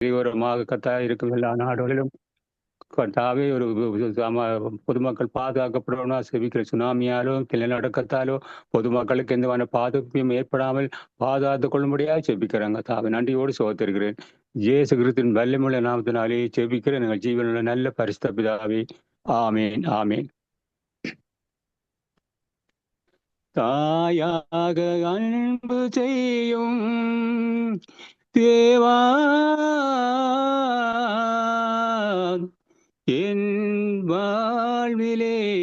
தீவிரமாக கத்தா இருக்கும் எல்லா நாடுகளிலும் கத்தாவே ஒரு பொதுமக்கள் பாதுகாக்கப்படணும் செவிக்கிற சுனாமியாலோ நிலநடுக்கத்தாலோ பொதுமக்களுக்கு எந்தவான பாதுகாப்பையும் ஏற்படாமல் பாதுகாத்துக் கொள்ளும்படியாக செபிக்கிறாங்க தாவே நன்றியோடு சோத்திருக்கிறேன். ஜேசு கிருத்தின் வல்லமுள்ள நாமத்தினாலே செபிக்கிறேன் எங்கள் ஜீவனுள்ள நல்ல பரிசுத்தபிதாவே ஆமேன் ஆமேன். தாயாக அன்பு செய்யும் தேவா என் வாழ்விலே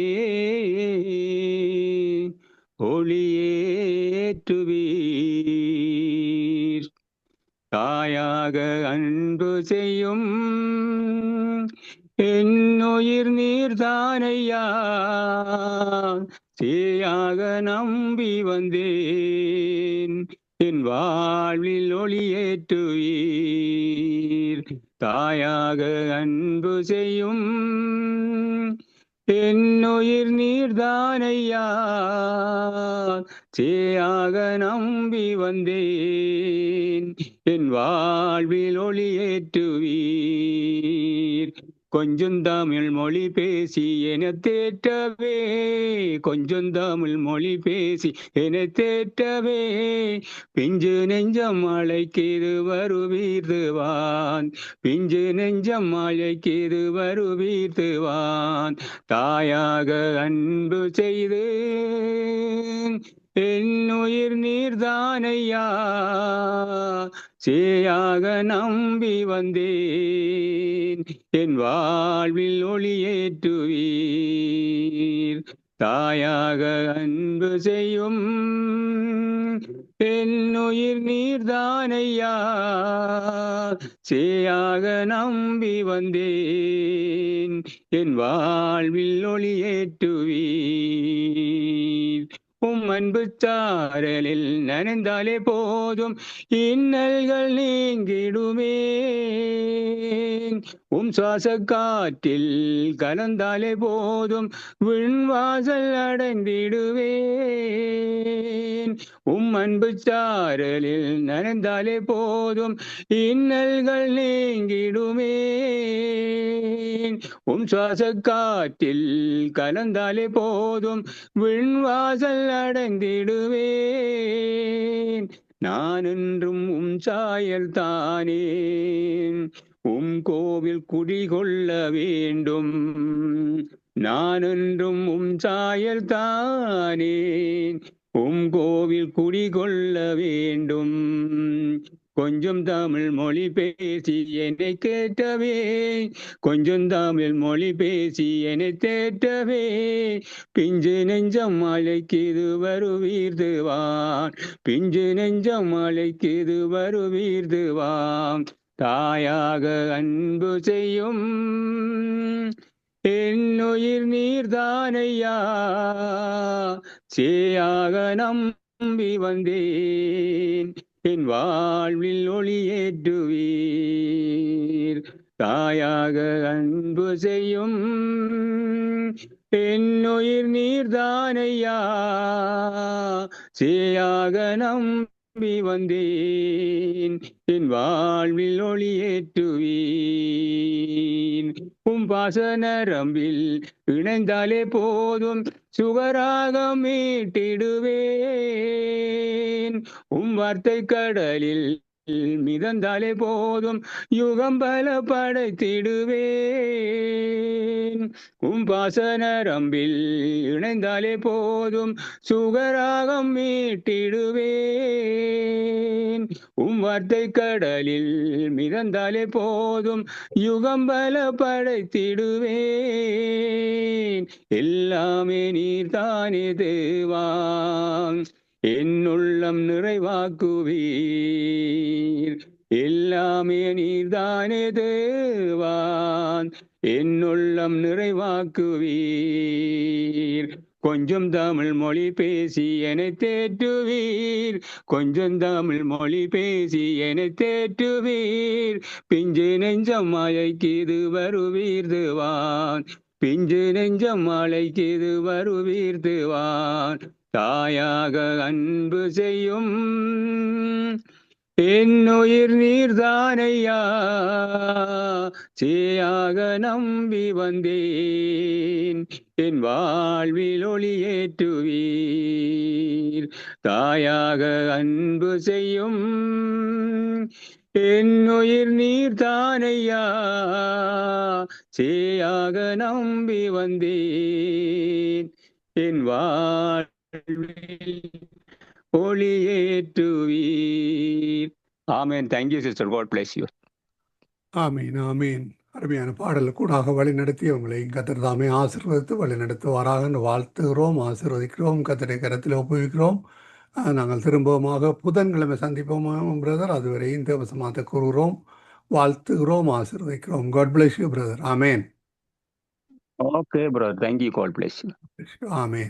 ஒளியேற்றுவீர். தாயாக அன்பு செய்யும் என்னுயிர் உயிர் நீர்தானையா தீயாக நம்பி வந்தேன். என் வாழ்வில் ஒளியேற்றுவீர். தாயாக அன்பு செய்யும் என்னுயிர் நீர்தானையா. சேயாக நம்பி வந்தேன். என் வாழ்வில் ஒளியேற்றுவீர். கொஞ்சம் தமிழ் மொழி பேசி என தேற்றவே. கொஞ்சம் தமிழ் மொழி பேசி என தேற்றவே. பிஞ்சு நெஞ்சம் அழைக்கிது வருவீர்துவான் பிஞ்சு நெஞ்சம் அழைக்கிது வருவீர்துவான் தாயாக அன்பு செய்து என் உயிர் நீர்தானையா சேயாக நம்பி வந்தேன். என் வாழ்வில் ஒளியேற்றுவீர் தாயாக அன்பு செய்யும் என் உயிர் நீர்தானையா சேயாக நம்பி வந்தேன். என் வாழ்வில் ஒளியேற்றுவீர் உம் அன்பு சாரலில் நனைந்தாலே போதும். இன்னல்கள் நீங்கிடுமே உம் சுவாச காற்றில் கலந்தாலே போதும். விண்வாசல் அடைந்திடுவேன். உம் அன்பு சாரலில் நனைந்தாலே போதும். இன்னல்கள் நீங்கிடுமே உம் சுவாச காத்தில் கலந்தாலே போதும் விண்வாசல் அடைந்திடுவேன். நான் என்றும் உம் சாயல் தானே உம் கோவில் குடிகொள்ள வேண்டும். நான் என்றும் உம் சாயல் தானே உம் கோவில் குடிகொள்ள வேண்டும். கொஞ்சம் தமிழ் மொழி பேசி என்னை கேட்டவே. கொஞ்சம் தமிழ் மொழி பேசி என்னை தேட்டவே பிஞ்சு நெஞ்சம் மலைக்குது வருவீர்துவான் பிஞ்சு நெஞ்சம் மலைக்குது வருவீர்துவான் தாயாக அன்பு செய்யும் என்னுயிர் நீர்தானையா சேயாக நம்பி வந்தேன். என் வாழ்வில் ஒளியேற்றுவீர் தாயாக அன்பு செய்யும் என்னுயிர் நீர்தானையா சேயாக நம்பி வந்தேன். என் வாழ்வில் ஒளியேற்றுவீன் உம் பாசனரம்பில் இணைந்தாலே போதும் சுகராக மீட்டிடுவேன். உம் வார்த்தை கடலில் மிதந்தாலே போதும் யுகம் பல படைத்திடுவேன். உம் பாசனரம்பில் இணைந்தாலே போதும் சுகராகம் மீட்டிடுவேன். உம் வார்த்தை கடலில் மிதந்தாலே போதும் யுகம் பல படைத்திடுவேன் எல்லாமே நீர்தானே தேவான் என்னுள்ளம் நிறைவாக்குவீர். எல்லாமே நீர்தானே தேவான் என்னுள்ளம் நிறைவாக்குவீர். கொஞ்சம் தமிழ் மொழி பேசி என தேற்றுவீர். கொஞ்சம் தமிழ் மொழி பேசி என தேற்றுவீர். பிஞ்சு நெஞ்சம் மழைக்கிது வருவீர்துவான் பிஞ்சு நெஞ்சம் மழைக்கிது வருவீர்துவான் தாயாக அன்பு செய்யும் என்னுயிர் நீர்தானையா? சேயாக நம்பி வந்தேன். என் வாழ்வில் ஒளியேற்றுவீர் தாயாக அன்பு செய்யும் என்னுயிர் நீர்தானையா? சேயாக நம்பி வந்தேன். என் வாழ்வில் ஒளியேற்றுவீர். ஆமென். Thank you sister God bless you ஆமீன் ஆமீன். அருமையான பாடல். கூடாக வழி நடத்தி உங்களை கத்தர் தாமே ஆசீர்வதித்து வழி நடத்துவாராக வாழ்த்துகிறோம் ஆசீர்வதிக்கிறோம் கத்தரை கரத்தில் ஒப்புவிக்கிறோம். நாங்கள் திரும்பவுமாக புதன்கிழமை சந்திப்போம் பிரதர். அதுவரை இந்த வசமாத்த கூறுகிறோம். வாழ்த்துகிறோம் ஆசீர்வதிக்கிறோம். God bless you brother amen. Okay bro thank you God bless you amen.